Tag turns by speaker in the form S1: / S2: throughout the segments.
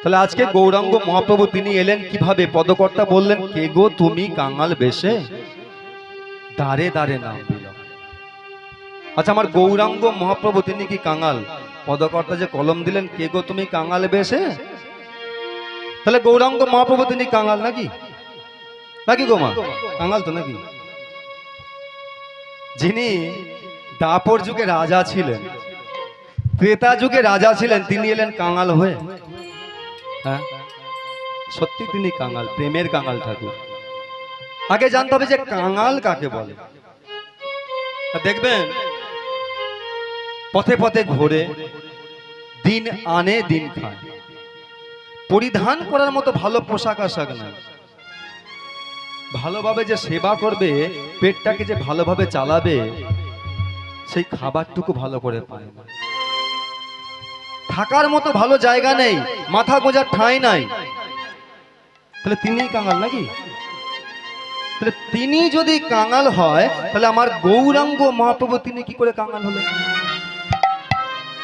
S1: তাহলে আজকে গৌরাঙ্গ মহাপ্রভু তিনি এলেন কীভাবে? পদকর্তা বললেন, কে গো তুমি কাঙাল বেশে? দাঁড়ে দাঁড়ে নাম আচ্ছা আমার গৌরাঙ্গ মহাপ্রভু তিনি কি কাঙাল? পদকর্তা যে কলম দিলেন, কে গো তুমি কাঙাল বেশে? তাহলে গৌরাঙ্গ মহাপ্রভু তিনি কাঙাল নাকি? নাকি গো মা? কাঙাল তো নাকি? যিনি দাপর যুগে রাজা ছিলেন, ত্রেতা যুগে রাজা ছিলেন, তিনি এলেন কাঙাল হয়ে। হ্যাঁ? সত্যি তিনি কাঙাল, প্রেমের কাঙাল ঠাকুর। আগে জানতে হবে যে কাঙাল কাকে বলে। দেখবেন, পথে পথে ঘোরে, দিন আনে, দিন খায়। পরিধান করার মতো ভালো পোশাক আশাক নাই। ভালোভাবে যে সেবা করবে, পেটটাকে যে ভালোভাবে চালাবে, সেই খাবারটুকু ভালো করে পায় না। থাকার মতো ভালো জায়গা নেই, মাথা গোজার ঠাঁই নাই। তাহলে তিনিই কাঙাল নাকি? তাহলে তিনি যদি কাঙাল হয়, তাহলে আমার গৌরাঙ্গ মহাপ্রভু তিনি কি করে কাঙাল হলেন?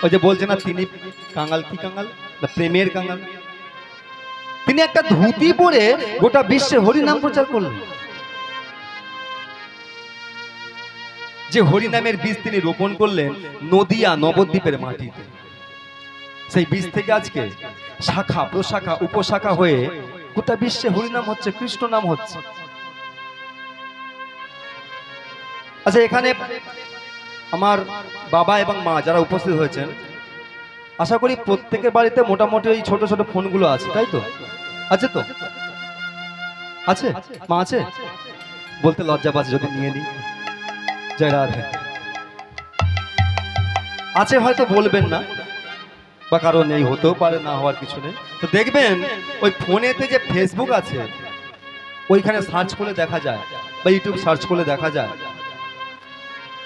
S1: ওই যে বলছে না, তিনি কাঙাল কি কাঙাল? না, প্রেমের কাঙাল। তিনি একটা ধুতি পরে গোটা বিশ্বে হরিনাম প্রচার করলেন। যে হরিনামের বীজ তিনি রোপণ করলেন নদিয়া নবদ্বীপের মাটিতে। সেই বীজ থেকে আজকে শাখা, প্রশাখা, উপশাখা হয়ে গোটা বিশ্বে হরিনাম হচ্ছে, কৃষ্ণ নাম হচ্ছে। আচ্ছা এখানে আমার বাবা এবং মা যারা উপস্থিত হয়েছেন, আশা করি প্রত্যেকের বাড়িতে মোটামুটি ওই ছোট ছোট ফোনগুলো আছে, তাই তো? আছে তো? আছে? মা আছে? বলতে লজ্জা পাচ্ছে যদি নিয়ে নিই। জয় রাধে। আছে হয়তো বলবেন না। বা কারণ নেই হতেও পারে, না হওয়ার কিছু নেই। তো দেখবেন, ওই ফোনেতে যে ফেসবুক আছে, ওইখানে সার্চ করলে দেখা যায়, বা ইউটিউব সার্চ করলে দেখা যায়।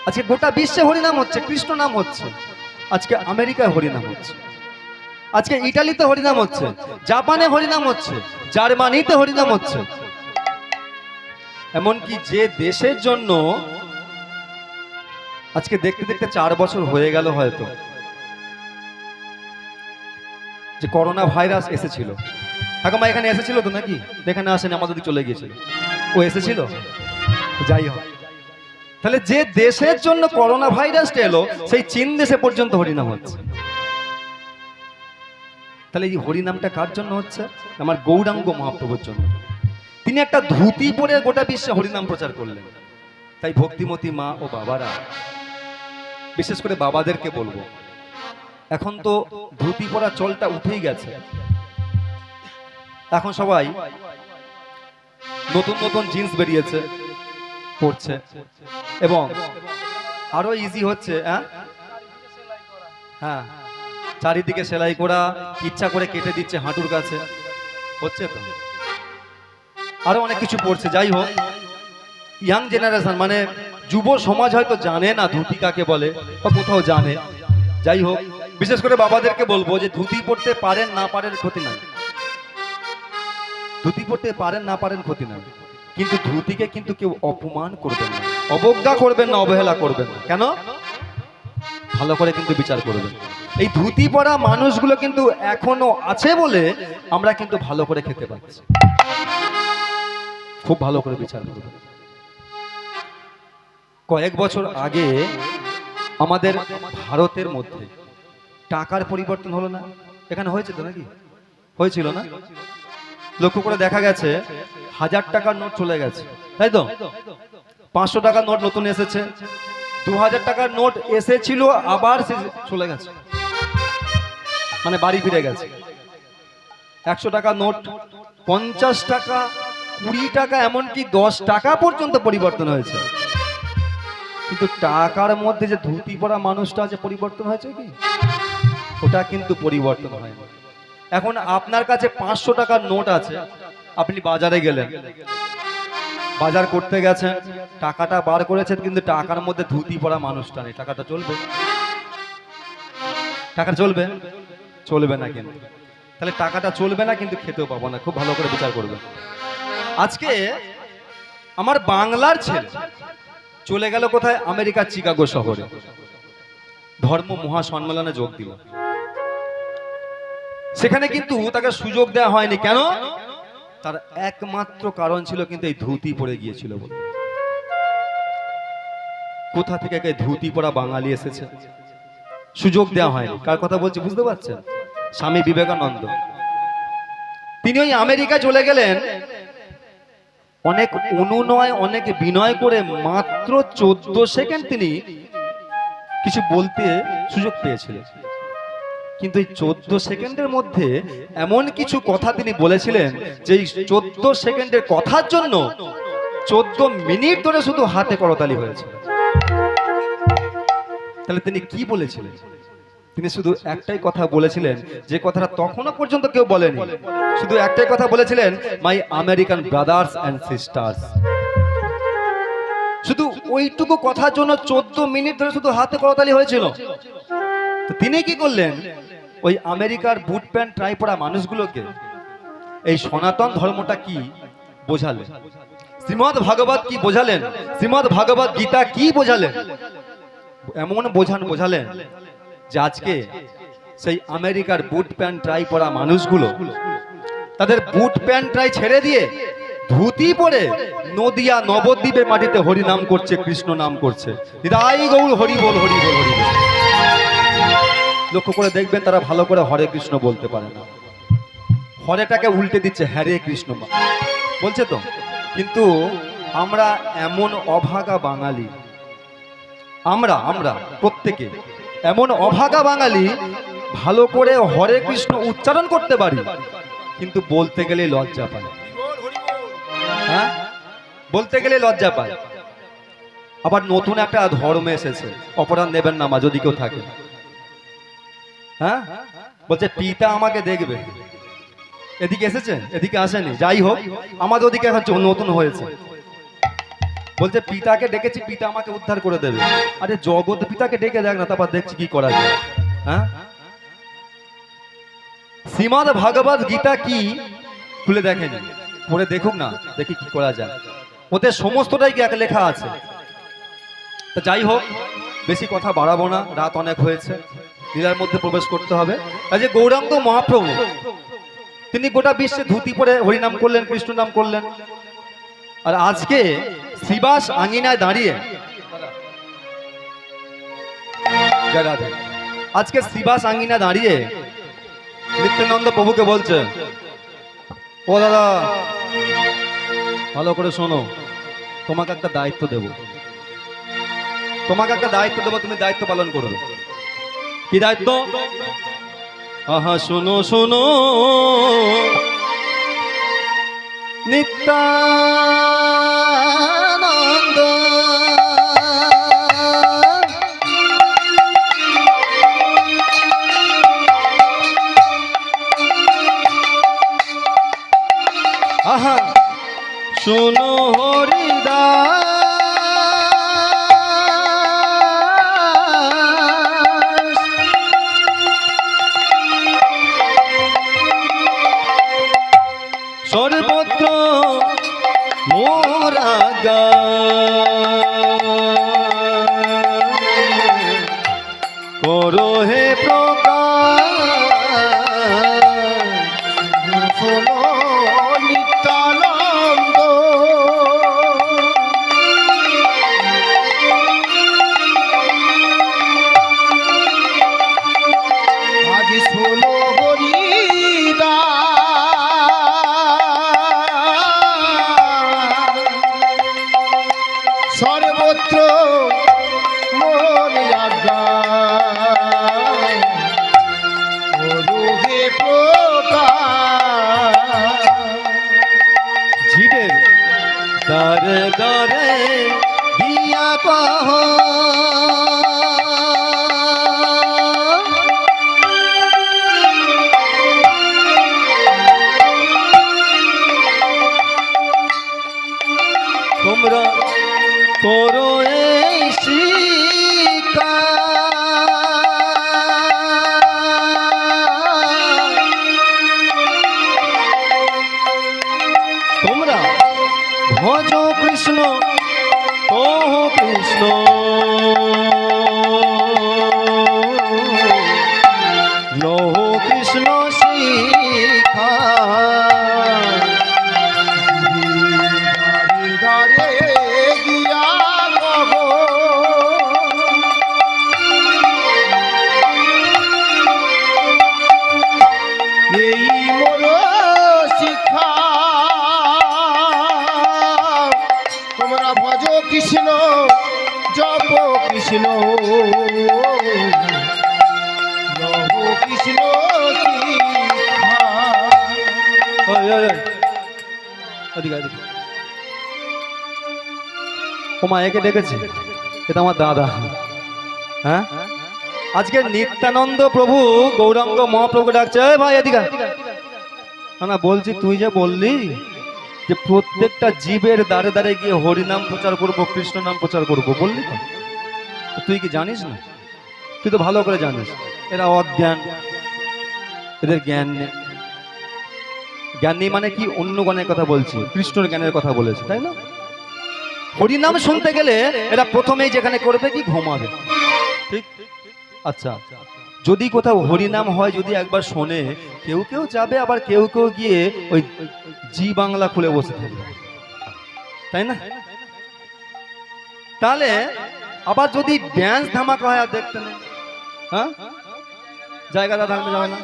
S1: আজকে গোটা বিশ্বে হরিনাম হচ্ছে, কৃষ্ণ নাম হচ্ছে। আজকে আমেরিকায় হরিনাম হচ্ছে। আজকে ইটালিতে হরিনাম হচ্ছে, জাপানে হরিনাম হচ্ছে, জার্মানিতে হরিনাম হচ্ছে। এমনকি যে দেশের জন্য, আজকে দেখতে দেখতে চার বছর হয়ে গেল হয়তো। যে করোনা ভাইরাস এসেছিল। ঠাকুমা এখানে এসেছিল তো নাকি? এখানে আসেনি আমাদের চলে গিয়েছিল। ও এসেছিল? যাই হোক। তাহলে যে দেশের জন্য করোনা ভাইরাসটা এলো, সেই চীন দেশে পর্যন্ত হরিনাম হচ্ছে। তাহলে এই হরিনামটা কার জন্য হচ্ছে? আমার গৌরাঙ্গ মহাপ্রভুর জন্য। তিনি একটা ধুতি পরে গোটা বিশ্বে হরিনাম প্রচার করলেন। তাই ভক্তিমতী মা ও বাবারা, বিশেষ করে বাবাদেরকে বলব এখন তো ধুতি পরা চলটা উঠেই গেছে। এখন সবাই নতুন নতুন জিন্স বেরিয়েছে পড়ছে এবং আরও ইজি হচ্ছে হ্যাঁ হ্যাঁ চারিদিকে সেলাই করা, ইচ্ছা করে কেটে দিচ্ছে হাঁটুর কাছে। হচ্ছে তো? আরও অনেক কিছু পড়ছে যাই হোক। ইয়াং জেনারেশন মানে যুব সমাজ হয়তো জানে না ধুতি কাকে বলে, বা কোথাও জানে। যাই হোক বিশেষ করে বাবাদেরকে বলব যে ধুতি পড়তে পারেন, না পারেন ক্ষতি নাই। ধুতি পড়তে পারেন, না পারেন ক্ষতি নাই। কিন্তু ধুতিকে কিন্তু কেউ অপমান করবেন না, অবজ্ঞা করবেন না, অবহেলা করবেন না। কেন? ভালো করে কিন্তু বিচার করবেন এই ধুতি পরা মানুষগুলো কিন্তু এখনও আছে বলে আমরা কিন্তু ভালো করে খেতে পাচ্ছি। খুব ভালো করে বিচার করবেন কয়েক বছর আগে আমাদের ভারতের মধ্যে টাকার পরিবর্তন হলো না। এখানে হয়েছে তো নাকি? হয়েছিল না? লক্ষ্য করে দেখা গেছে, হাজার টাকার নোট চলে গেছে। তাই তো? পাঁচশো টাকার নোট নতুন এসেছে। দু হাজার টাকার নোট এসেছিল, আবার সে চলে গেছে। মানে বাড়ি ফিরে গেছে। একশো টাকা নোট, পঞ্চাশ টাকা, কুড়ি টাকা, এমনকি দশ টাকা পর্যন্ত পরিবর্তন হয়েছে। কিন্তু টাকার মধ্যে যে ধুতি পরা মানুষটা যে পরিবর্তন হয়েছে কি? ওটা কিন্তু পরিবর্তন হয়নি এখন আপনার কাছে পাঁচশো টাকার নোট আছে, আপনি বাজারে গেলেন। বাজার করতে গেছেন, টাকাটা বার করেছেন, কিন্তু টাকার মধ্যে ধুতি পরা মানুষটা নেই। টাকাটা চলবে? টাকা চলবে? চলবে না কিন্তু তাহলে টাকাটা চলবে না, কিন্তু খেতেও পাবো না। খুব ভালো করে বিচার করবে আজকে আমার বাংলার ছেলে চলে গেল কোথায়? আমেরিকার চিকাগো শহরে। ধর্ম মহাসম্মেলনে যোগ দিল। সেখানে কিন্তু তাকে সুযোগ দেওয়া হয়নি। কেন? তার একমাত্র কারণ ছিল কিন্তু এই ধুতি পরে গিয়েছিল বলে। কোথা থেকে একে ধুতি পরা বাঙালি এসেছে? সুযোগ দেওয়া হয়নি। কার কথা বলছি বুঝতে পারছেন? স্বামী বিবেকানন্দ। তিনি ওই আমেরিকা চলে গেলেন। অনেক অনুনয়, অনেক বিনয় করে মাত্র চোদ্দ সেকেন্ড তিনি কিছু বলতে সুযোগ পেয়েছিলেন। কিন্তু এই চোদ্দ সেকেন্ডের মধ্যে এমন কিছু কথা তিনি বলেছিলেন যে এই চোদ্দ সেকেন্ডের কথার জন্য চোদ্দ মিনিট ধরে শুধু হাতে করতালি হয়েছে। তাহলে তিনি কি বলেছিলেন? তিনি শুধু একটাই কথা বলেছিলেন যে কথাটা তখনও পর্যন্ত কেউ বলেনি। শুধু একটাই কথা বলেছিলেন my American brothers and sisters শুধু ওইটুকু কথার জন্য চোদ্দ মিনিট ধরে শুধু হাতে করতালি হয়েছিল। তিনি কি করলেন? ওই আমেরিকার বুট প্যান্ট ট্রাই পরা মানুষগুলোকে এই সনাতন ধর্মটা কি বোঝালেন? শ্রীমদ ভাগবত কি বোঝালেন? শ্রীমদ ভাগবত গীতা কি বোঝালেন? এমন বোঝান বোঝালেন যে আজকে সেই আমেরিকার বুট প্যান্ট ট্রাই পরা মানুষগুলো তাদের বুট প্যান্ট ট্রাই ছেড়ে দিয়ে ধুতি পরে নদিয়া নবদ্বীপের মাটিতে হরি নাম করছে, কৃষ্ণ নাম করছে। হরি বল হরি বল, হরি লক্ষ্য করে দেখবেন তারা ভালো করে হরে কৃষ্ণ বলতে পারে না। হরেটাকে উল্টে দিচ্ছে, হ্যারে কৃষ্ণ বলছে তো? কিন্তু আমরা এমন অভাগা বাঙালি, আমরা আমরা প্রত্যেকে এমন অভাগা বাঙালি, ভালো করে হরে কৃষ্ণ উচ্চারণ করতে পারি, কিন্তু বলতে গেলে লজ্জা পায় হ্যাঁ? বলতে গেলে লজ্জা পায় আবার নতুন একটা ধর্ম এসেছে, অপরাধ নেবেন না মা, যদি কেউ থাকে। হ্যাঁ? বলছে, পিতা আমাকে দেখবে। এদিকে এসেছে, এদিকে আসেনি। যাই হোক, আমাদের ওদিকে এখন নতুন হয়েছে। বলছে, পিতাকে ডেকেছি, পিতা আমাকে উদ্ধার করে দেবে। আরে, জগৎ পিতাকে ডেকে দেখ না, তারপর দেখছি কি করা যায়। হ্যাঁ? শ্রীমদ ভাগবত গীতা কি? খুলে দেখেন। পড়ে দেখুক না, দেখি কি করা যায়। ওতে সমস্তটাই কি এক লেখা আছে? তা যাই হোক, বেশি কথা বাড়াবো না, রাত অনেক হয়েছে। লীলার মধ্যে প্রবেশ করতে হবে। কাজে গৌরাঙ্গ মহাপ্রভু, তিনি গোটা বিশ্বে ধুতি পরে হরিনাম করলেন, কৃষ্ণ নাম করলেন। আর আজকে শ্রীবাস আঙিনায় দাঁড়িয়ে আজকে শ্রীবাস আঙ্গিনা দাঁড়িয়ে নিত্যানন্দ প্রভুকে বলছে, ও দাদা, ভালো করে শোনো, তোমাকে একটা দায়িত্ব দেব। তোমাকে একটা দায়িত্ব দেবো, তুমি দায়িত্ব পালন করবে। কি দায়িত্ব? আহা শোনো শোনো। নিত্যানন্দ। আহা শোনো হরিদাস। তোমরা করো এই শিকার মা একে ডেকেছে। এটা আমার দাদা। হ্যাঁ? আজকে নিত্যানন্দ প্রভু গৌরাঙ্গ মহাপ্রভু ডাকছে। ভাই এদিকে আয়।" না বলছি, তুই যে বললি যে প্রত্যেকটা জীবের দ্বারে দ্বারে গিয়ে হরিনাম প্রচার করব, কৃষ্ণ নাম প্রচার করব, বললি তুই কি জানিস না? তুই তো ভালো করে জানিস। এরা অজ্ঞান। এদের জ্ঞান নেই। জ্ঞান নেই মানে কি? অন্য জ্ঞানের কথা বলছি। কৃষ্ণর জ্ঞানের কথা বলেছে, তাই না? হরিনাম শুনতে গেলে এরা প্রথমেই যেখানে করবে কি ঘুমাবে। ঠিক আচ্ছা যদি কোথাও হরিনাম হয় যদি একবার শোনে কেউ কেউ যাবে আবার কেউ কেউ গিয়ে ওই জি বাংলা খুলে বসে থাকবে। তাই না? তাহলে আবার যদি ড্যান্স ধামাকা হয় আর দেখতে নেই হ্যাঁ? জায়গাটা থাকবে যাবে না।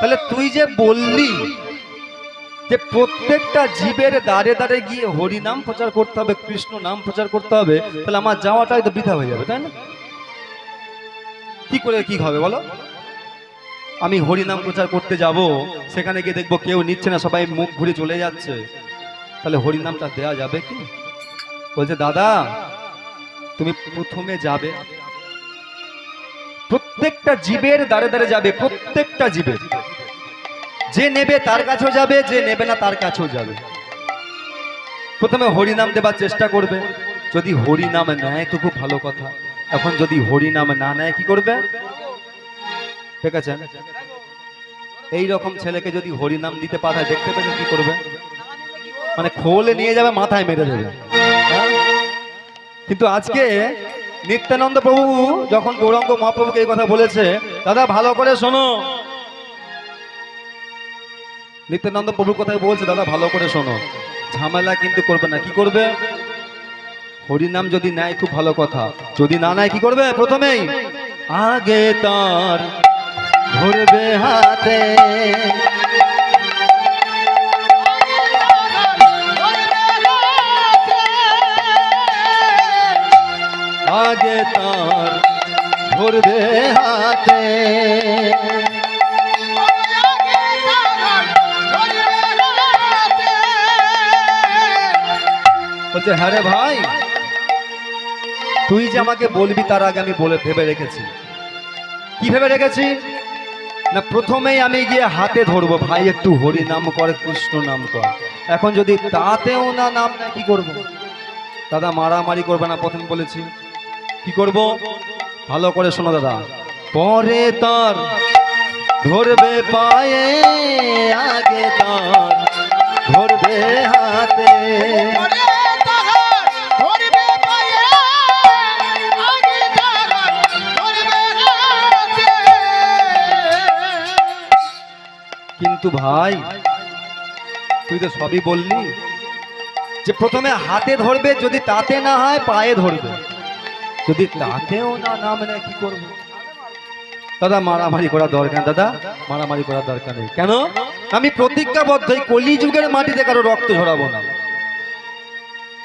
S1: তাহলে তুই যে বললি যে প্রত্যেকটা জীবের দ্বারে দ্বারে গিয়ে হরি নাম প্রচার করতে হবে, কৃষ্ণ নাম প্রচার করতে হবে, তাহলে আমার যাওয়াটাই তো বৃথা হয়ে যাবে, তাই না? কি করে কি হবে বলো? আমি হরি নাম প্রচার করতে যাব, সেখানে গিয়ে দেখব কেউ নিচ্ছে না, সবাই মুখ ঘুরে চলে যাচ্ছে। তাহলে হরি নামটা দেওয়া যাবে কি? বলছে, দাদা, তুমি প্রথমে যাবে। প্রত্যেকটা জীবের দ্বারে দ্বারে যাবে, প্রত্যেকটা জীবের। যে নেবে তার কাছেও যাবে, যে নেবে না তার কাছেও যাবে। প্রথমে হরিনাম দেবার চেষ্টা করবে। যদি হরিনাম নেয় তো খুব ভালো কথা। এখন যদি হরিনাম না নেয়, কি করবে? ঠিক আছে। এই রকম ছেলেকে যদি হরিনাম দিতে পাঠায়, দেখতে পেলে কি করবে? মানে খোলে নিয়ে যাবে, মাথায় মেরে দেবে। হ্যাঁ? কিন্তু আজকে নিত্যানন্দ প্রভু যখন গৌরাঙ্গ মহাপ্রভুকে এই কথা বলেছে, দাদা, ভালো করে শোনো। নিত্যানন্দ প্রভুর কথাই বলছে, দাদা, ভালো করে শোনো। ঝামেলা কিন্তু করবে না। কি করবে? হরিনাম যদি নেয়, খুব ভালো কথা। যদি না নেয়, কি করবে প্রথমেই? আগে তার ধরবে হাতে। আগে তার ধরবে হাতে। বলছে হ্যাঁ রে ভাই, তুই যে আমাকে বলবি তার আগে আমি বলে ভেবে রেখেছি। কি ভেবে রেখেছি? না, প্রথমেই আমি গিয়ে হাতে ধরবো, ভাই, একটু হরি নাম কর, কৃষ্ণ নাম কর। এখন যদি তাতেও না নাম, না কি করব? দাদা, মারামারি করবে না, প্রথম বলেছি। কি করব? ভালো করে শোনো, দাদা। পরে তার ধরবে পায়ে, আগে তার ধরবে হাতে। কিন্তু ভাই, তুই তো সবই বললি যে প্রথমে হাতে ধরবে, যদি তাতে না হয় পায়ে ধরবে। যদি তাতেও না নাম নেয়, কি করবে? দাদা, মারামারি করার দরকার দাদা, মারামারি করার দরকার নেই। কেন? আমি প্রতিজ্ঞাবদ্ধ, এই কলিযুগের মাটিতে কারও রক্ত ঝরাবো না।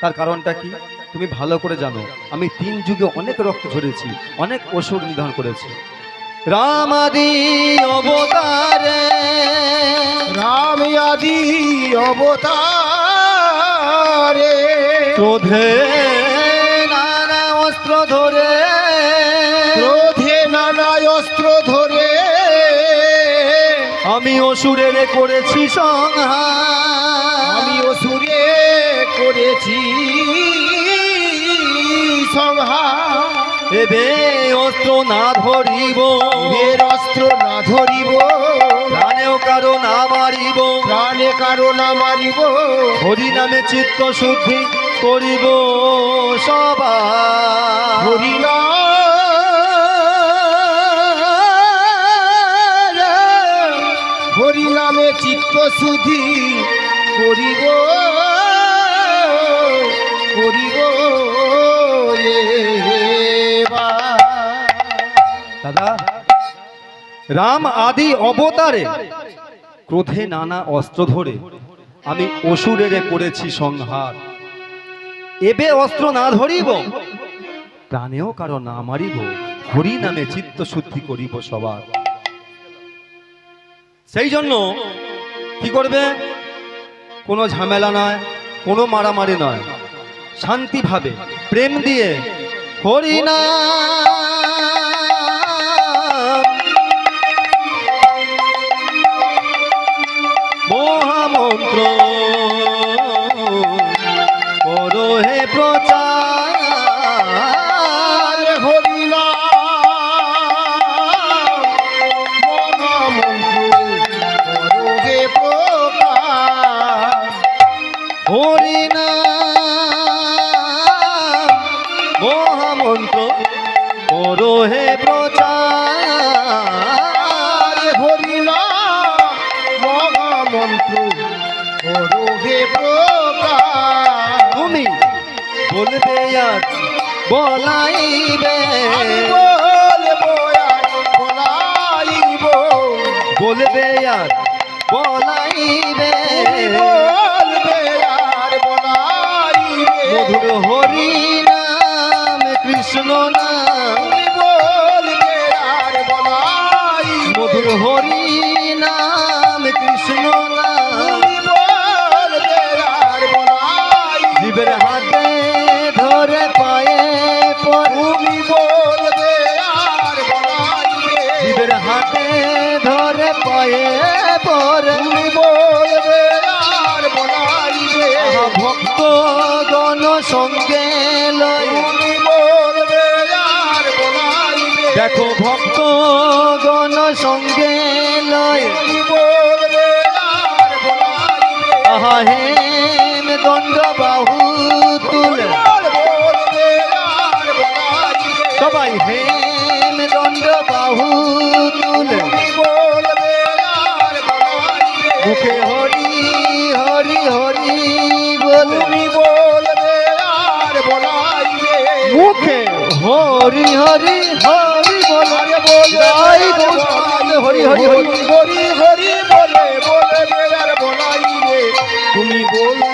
S1: তার কারণটা কি? তুমি ভালো করে জানো, আমি তিন যুগে অনেক রক্ত ঝরেছি, অনেক অসুর নিধন করেছি। রামাদি অবতারে।
S2: রামিয়াদি অবতারে।
S1: ক্রোধে নানা অস্ত্র ধরে।
S2: ক্রোধে নানা অস্ত্র ধরে।
S1: আমি অসুরের করেছি সংহার। এবে অস্ত্র না ধরিব।
S2: এর অস্ত্র না ধরিব।
S1: প্রাণেও কারও না মারিব।
S2: প্রাণে কারও না মারিব।
S1: হরি নামে চিত্ত শুদ্ধি করিব সবার।
S2: হরিনা হরি নামে চিত্ত শুদ্ধি করিব। করিব
S1: রাম আদি অবতারে। ক্রোধে নানা অস্ত্র ধরে আমি অসুরের করেছি সংহার। এবে অস্ত্র না ধরিব, প্রাণেও কারও না মারিব, হরি নামে চিত্ত শুদ্ধি করিব সবার। সেই জন্য কি করবে? কোনো ঝামেলা নয়, কোনো মারামারি নয়। শান্তিভাবে প্রেম দিয়ে, হরি নাম মহামন্ত্র করো হে তুমি বলবে আর বলাইবে।
S2: বলব আর বলাইব।
S1: বলবে আর বলাইবে।
S2: বলবে আর বলাইবে।
S1: মধুর হরি নাম কৃষ্ণ নাম।
S2: বলবে আর বলাইবে।
S1: মধুর হরি নাম কৃষ্ণ জীবের হাতে ধরে পায়ে
S2: আর বলাইবে
S1: জীবের হাতে ধরে পায়ে
S2: বলাইবে
S1: আহা ভক্ত গণ সঙ্গে লয়। দেখো ভক্ত গণ সঙ্গে হেম দণ্ড বাহু তুলে। সবাই হেম দণ্ড বাহু তুলে। মুখে হরি হরি হরি বলে।
S2: বলবে আর বলাইবে
S1: মুখে হরি হরি হরি বলে।
S2: আরে বলাইবে।
S1: হরি হরি হরি
S2: হরি হরি বলে বলে মেলার বলাই রে তুমি বলবে